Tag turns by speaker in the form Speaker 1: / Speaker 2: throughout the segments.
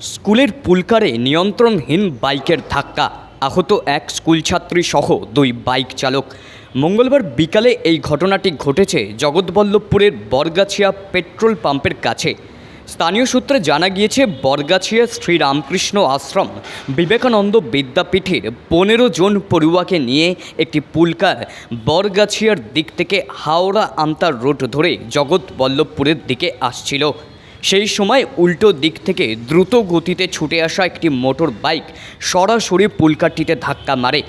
Speaker 1: স্কুলের পুলকারে নিয়ন্ত্রণহীন বাইকের ধাক্কা। আহত এক স্কুলছাত্রী সহ দুই বাইক চালক। মঙ্গলবার বিকালে এই ঘটনাটি ঘটেছে জগৎবল্লভপুরের বরগাছিয়া পেট্রোল পাম্পের কাছে। স্থানীয় সূত্রে জানা গিয়েছে, বরগাছিয়া শ্রীরামকৃষ্ণ আশ্রম বিবেকানন্দ বিদ্যাপীঠের পনেরো জন পড়ুয়াকে নিয়ে একটি পুলকার বরগাছিয়ার দিক থেকে হাওড়া আন্তার রোড ধরে জগৎবল্লভপুরের দিকে আসছিল। সেই সময় উল্টো দিক থেকে দ্রুত গতিতে ছুটে আসা একটি মোটর বাইক সরাসরি পুলকারটিতে ধাক্কা মারে।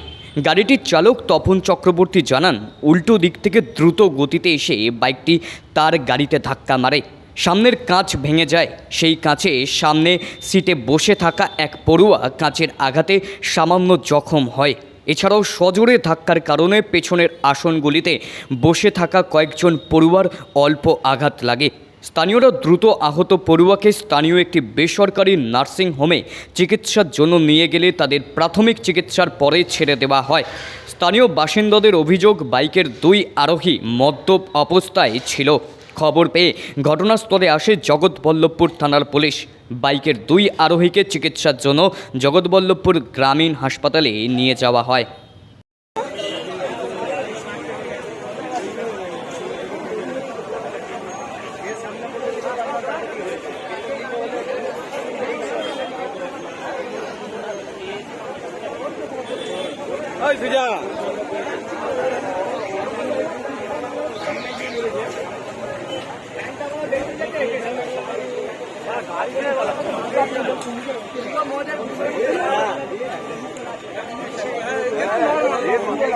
Speaker 1: গাড়িটির চালক তপন চক্রবর্তী জানান, উল্টো দিক থেকে দ্রুত গতিতে এসে বাইকটি তার গাড়িতে ধাক্কা মারে। সামনের কাঁচ ভেঙে যায়। সেই কাঁচে সামনে সিটে বসে থাকা এক পড়ুয়া কাঁচের আঘাতে সামান্য জখম হয়। এছাড়াও সজোরে ধাক্কার কারণে পেছনের আসনগুলিতে বসে থাকা কয়েকজন পড়ুয়ার অল্প আঘাত লাগে। স্থানীয়রা দ্রুত আহত পড়ুয়াকে স্থানীয় একটি বেসরকারি নার্সিং হোমে চিকিৎসার জন্য নিয়ে গেলে তাদের প্রাথমিক চিকিৎসার পরে ছেড়ে দেওয়া হয়। স্থানীয় বাসিন্দাদের অভিযোগ, বাইকের দুই আরোহী মদ্যপ অবস্থায় ছিল। খবর পেয়ে ঘটনাস্থলে আসে জগৎবল্লভপুর থানার পুলিশ। বাইকের দুই আরোহীকে চিকিৎসার জন্য জগৎবল্লভপুর গ্রামীণ হাসপাতালে নিয়ে যাওয়া হয়।
Speaker 2: ওই ফিজা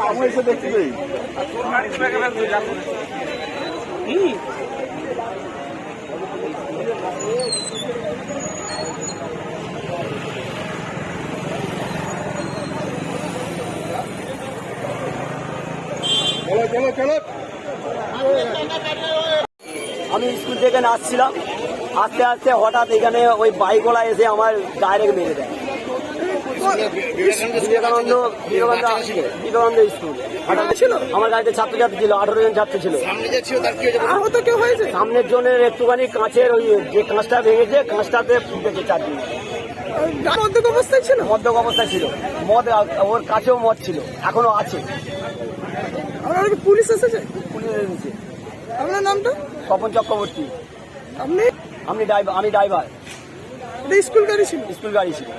Speaker 2: আমি এসে দেখতে
Speaker 3: আমি স্কুল থেকে নাচছিলাম। আস্তে আস্তে হঠাৎ এখানে ওই বাইকওয়ালা এসে আমার ডাইরেক্ট মেরে দেয়। বিবেকানন্দ বিবেকানন্দ বিবেকানন্দ স্কুল। ছিল? আমার গাড়িতে ছাত্রছাত্রী ছিল আঠারো জন ছাত্র ছিল।
Speaker 2: আহত কেউ হয়েছে।
Speaker 3: সামনের জনের একটুখানি কাঁচের ওই যে কাঁচটা ভেঙেছে কাঁচটাতে ফুটেছে চারদিন।
Speaker 2: মদ্যক অবস্থায় ছিল?
Speaker 3: মদ্যক অবস্থা ছিল। মদ ওর কাছেও মদ ছিল। এখনও আছে।
Speaker 2: আপনার কি পুলিশ এসেছে
Speaker 3: পুলিশ এনেছে
Speaker 2: আপনার নামটা?
Speaker 3: স্বপন চক্রবর্তী।
Speaker 2: আপনি?
Speaker 3: আমি ড্রাইভার আমি ড্রাইভার।
Speaker 2: স্কুল গাড়ি ছিল?
Speaker 3: স্কুল গাড়ি ছিল।